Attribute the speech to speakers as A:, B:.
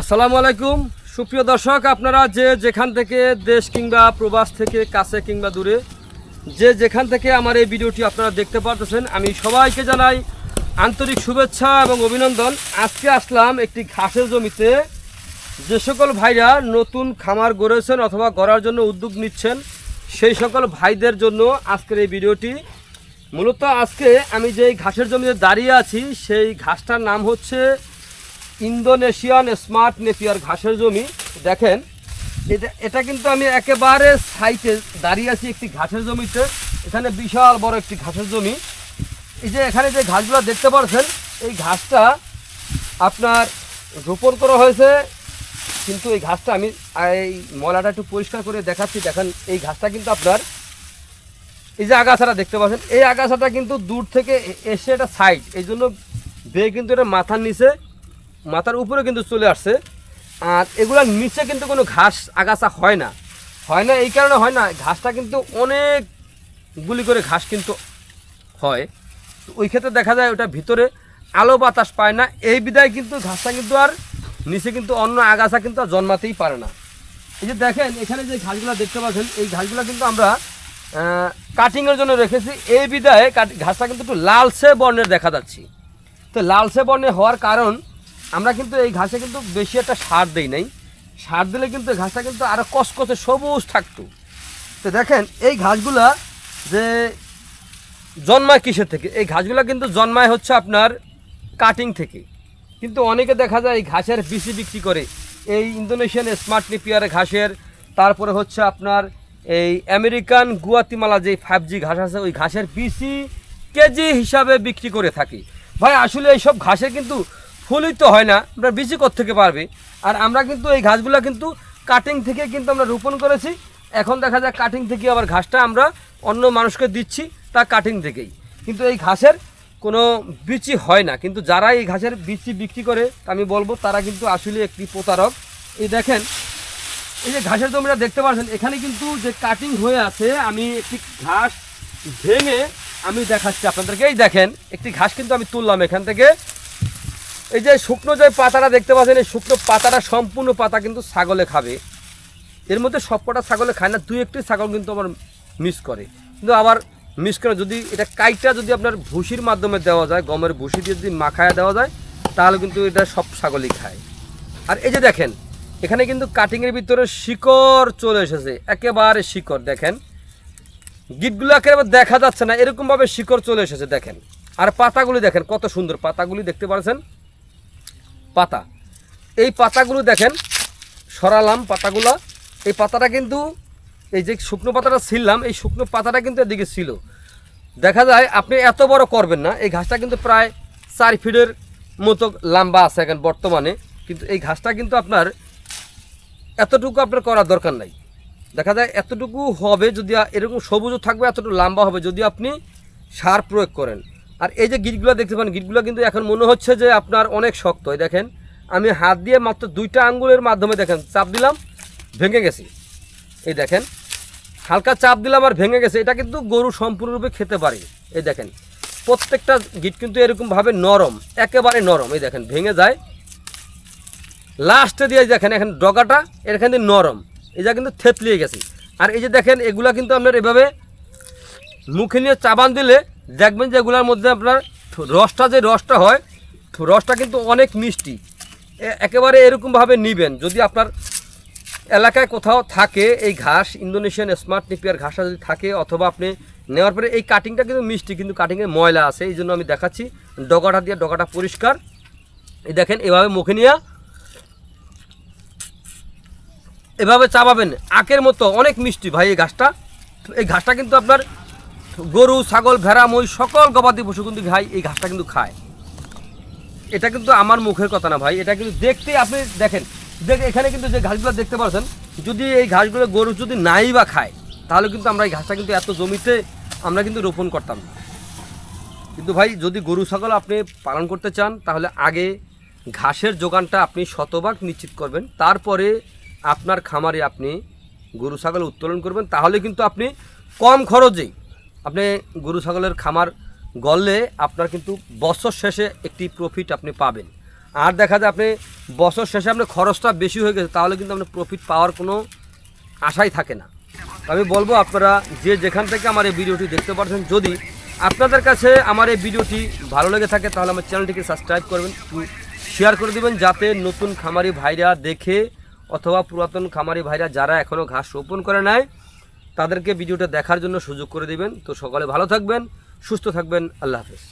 A: আসসালামু আলাইকুম। সুপ্রিয় দর্শক, আপনারা যে যেখান থেকে দেশ কিংবা প্রবাস থেকে কাছে কিংবা দূরে, যে যেখান থেকে আমার এই ভিডিওটি আপনারা দেখতে পারতেছেন, আমি সবাইকে জানাই আন্তরিক শুভেচ্ছা এবং অভিনন্দন। আজকে আসলাম একটি ঘাসের জমিতে। যে সকল ভাইরা নতুন খামার গড়েছেন অথবা গড়ার জন্য উদ্যোগ নিচ্ছেন, সেই সকল ভাইদের জন্য আজকের এই ভিডিওটি। মূলত আজকে আমি যে ঘাসের জমিতে দাঁড়িয়ে আছি, সেই ঘাসটার নাম হচ্ছে ইন্দোনেশিয়ান স্মার্ট নেপিয়ার ঘাসের জমি। দেখেন, এটা এটা কিন্তু আমি একেবারে সাইটে দাঁড়িয়ে আছি একটি ঘাসের জমিতে। এখানে বিশাল বড় একটি ঘাসের জমি। এই যে এখানে যে ঘাসগুলো দেখতে পাচ্ছেন, এই ঘাসটা আপনার রোপণ করা হয়েছে। কিন্তু এই ঘাসটা আমি এই ময়লাটা একটু পরিষ্কার করে দেখাচ্ছি। দেখেন, এই ঘাসটা কিন্তু আপনার এই যে আগাছাটা দেখতে পাচ্ছেন, এই আগাছাটা কিন্তু দূর থেকে এসে এটা সাইড। এই জন্য বেয়ে কিন্তু এটা মাথার নিচে মাথার উপরে কিন্তু চলে আসছে। আর এগুলোর নিচে কিন্তু কোনো ঘাস আগাছা হয় না। হয় না, এই কারণে হয় না, ঘাসটা কিন্তু অনেক গুলি করে ঘাস কিন্তু হয়। তো ওই ক্ষেত্রে দেখা যায় ওটা ভিতরে আলো বাতাস পায় না। এই বিদায় কিন্তু ঘাসটা কিন্তু আর নিচে কিন্তু অন্য আগাছা কিন্তু আর জন্মাতেই পারে না। এই যে দেখেন, এখানে যে ঘাসগুলো দেখতে পাচ্ছেন, এই ঘাসগুলো কিন্তু আমরা কাটিংয়ের জন্য রেখেছি। এই বিদায় ঘাসটা কিন্তু একটু লালসে বর্ণের দেখা যাচ্ছে। তো লালসে বর্ণে হওয়ার কারণ আমরা কিন্তু এই ঘাসে কিন্তু বেশি একটা সার দেই নাই। সার দিলে কিন্তু ঘাসটা কিন্তু আরও কসকসে সবুজ থাকতো। তো দেখেন, এই ঘাসগুলা যে জন্মায় কিসের থেকে? এই ঘাসগুলা কিন্তু জন্মায় হচ্ছে আপনার কাটিং থেকে। কিন্তু অনেকে দেখা যায় এই ঘাসের বিসি বিক্রি করে। এই ইন্দোনেশিয়ান স্মার্ট নিপিয়ার ঘাসের, তারপরে হচ্ছে আপনার এই আমেরিকান গুয়াতিমালা যে ফাইভ জি ঘাস আছে, ওই ঘাসের বিসি কেজি হিসাবে বিক্রি করে থাকি। ভাই, আসলে এইসব ঘাসের কিন্তু ফুলই তো হয় না, আমরা বিসি থেকে পারবে? আর আমরা কিন্তু এই ঘাসগুলো কিন্তু কাটিং থেকে কিন্তু আমরা রোপণ করেছি। এখন দেখা যায় কাটিং থেকে আবার ঘাসটা আমরা অন্য মানুষকে দিচ্ছি তা কাটিং থেকেই। কিন্তু এই ঘাসের কোনো বিচি হয় না। কিন্তু যারা এই ঘাসের বিচি বিক্রি করে আমি বলব, তারা কিন্তু আসলে একটি প্রতারক। এই দেখেন, এই যে ঘাসের জমিটা দেখতে পাচ্ছেন, এখানে কিন্তু যে কাটিং হয়ে আছে, আমি একটি ঘাস ভেঙে আমি দেখাচ্ছি আপনাদেরকে। এই দেখেন, একটি ঘাস কিন্তু আমি তুললাম এখান থেকে। এই যে শুকনো যে পাতাটা দেখতে পাচ্ছেন, এই শুকনো পাতাটা সম্পূর্ণ পাতা কিন্তু ছাগলে খাবে। এর মধ্যে সবকটা ছাগলে খায় না, দুই একটি ছাগল কিন্তু আমার মিস করে। কিন্তু আবার মিস করে, যদি এটা কাইটা যদি আপনার ভুসির মাধ্যমে দেওয়া যায়, গমের ভুসি দিয়ে যদি মাখায়া দেওয়া যায়, তাহলে কিন্তু এটা সব ছাগলই খায়। আর এই যে দেখেন, এখানে কিন্তু কাটিংয়ের ভিতরে শিকড় চলে এসেছে, একেবারে শিকড়, দেখেন। গিটগুলো একেবারে দেখা যাচ্ছে না, এরকমভাবে শিকড় চলে এসেছে, দেখেন। আর পাতাগুলি দেখেন, কত সুন্দর পাতাগুলি দেখতে পাচ্ছেন। পাতা। এই পাতাগুলো দেখেন, সরালাম পাতাগুলো। এই পাতাটা কিন্তু, এই যে শুকনো পাতাটা ছিললাম এই শুকনো পাতাটা কিন্তু এদিকে ছিল। দেখা যায় আপনি এত বড় করবেন না, এই ঘাসটা কিন্তু প্রায় চার ফিটের মতো লম্বা আছে এখন বর্তমানে। কিন্তু এই ঘাসটা কিন্তু আপনার এতটুকু আপনার করার দরকার নাই। দেখা যায় এতটুকু হবে যদি এরকম সবুজও থাকবে, এতটুকু লম্বা হবে যদি আপনি সার প্রয়োগ করেন। আর এই যে গিটগুলো দেখতে পান, গিটগুলো কিন্তু এখন মনে হচ্ছে যে আপনার অনেক শক্ত। এই দেখেন, আমি হাত দিয়ে মাত্র দুইটা আঙ্গুলের মাধ্যমে দেখেন, চাপ দিলাম, ভেঙে গেছি। এই দেখেন, হালকা চাপ দিলাম আর ভেঙে গেছে। এটা কিন্তু গরু সম্পূর্ণরূপে খেতে পারে। এই দেখেন, প্রত্যেকটা গিট কিন্তু এরকমভাবে নরম, একেবারে নরম। এই দেখেন, ভেঙে যায়। লাস্টে দিয়ে দেখেন, এখন ডগাটা এখান দিয়ে নরম। এটা কিন্তু থেতলিয়ে গেছে। আর এই যে দেখেন, এগুলা কিন্তু আপনার এভাবে মুখে নিয়ে চাবান দিলে দেখবেন যে এগুলোর মধ্যে আপনার রসটা যে রসটা হয়, রসটা কিন্তু অনেক মিষ্টি। একেবারে এরকমভাবে নিবেন। যদি আপনার এলাকায় কোথাও থাকে এই ঘাস, ইন্দোনেশিয়ান স্মার্ট নিপিয়ার ঘাসটা যদি থাকে, অথবা আপনি নেওয়ার পরে এই কাটিংটা কিন্তু মিষ্টি, কিন্তু কাটিংয়ে ময়লা আছে, এই জন্য আমি দেখাচ্ছি। ডগাটা দিয়ে ডগাটা পরিষ্কার। এই দেখেন, এভাবে মুখে নিয়ে এভাবে চাবাবেন। আখের মতো অনেক মিষ্টি ভাই এই ঘাসটা। এই ঘাসটা কিন্তু আপনার গরু, ছাগল, ভেড়া মই সকল গবাদি পশু কিন্তু ভাই এই ঘাসটা কিন্তু খায়। এটা কিন্তু আমার মুখের কথা না ভাই, এটা কিন্তু দেখতে আপনি দেখেন, দেখ এখানে কিন্তু যে ঘাসগুলো দেখতে পাচ্ছেন যদি এই ঘাসগুলো গরু যদি নাই বা খায়, তাহলে কিন্তু আমরা এই ঘাসটা কিন্তু এত জমিতে আমরা কিন্তু রোপণ করতাম না। কিন্তু ভাই, যদি গরু, ছাগল আপনি পালন করতে চান, তাহলে আগে ঘাসের যোগানটা আপনি শতভাগ নিশ্চিত করবেন। তারপরে আপনার খামারে আপনি গরু, ছাগল উত্তোলন করবেন। তাহলে কিন্তু আপনি কম খরচেই আপনি গরু, ছাগলের খামার গড়লে আপনার কিন্তু বছর শেষে একটি প্রফিট আপনি পাবেন। আর দেখা যায় আপনি বছর শেষে আপনার খরচটা বেশি হয়ে গেছে, তাহলে কিন্তু আপনার প্রফিট পাওয়ার কোনো আশাই থাকে না। আমি বলব আপনারা যে যেখান থেকে আমার এই ভিডিওটি দেখতে পাচ্ছেন যদি আপনাদের কাছে আমার এই ভিডিওটি ভালো লেগে থাকে, তাহলে আমার চ্যানেলটিকে সাবস্ক্রাইব করবেন শেয়ার করে দিবেন, যাতে নতুন খামারি ভাইরা দেখে অথবা পুরাতন খামারি ভাইরা যারা এখনও ঘাস রোপণ করে নেয় তাদেরকে ভিডিওটা দেখার জন্য সুযোগ করে দিবেন। তো সকালে ভালো থাকবেন, সুস্থ থাকবেন। আল্লাহ হাফেজ।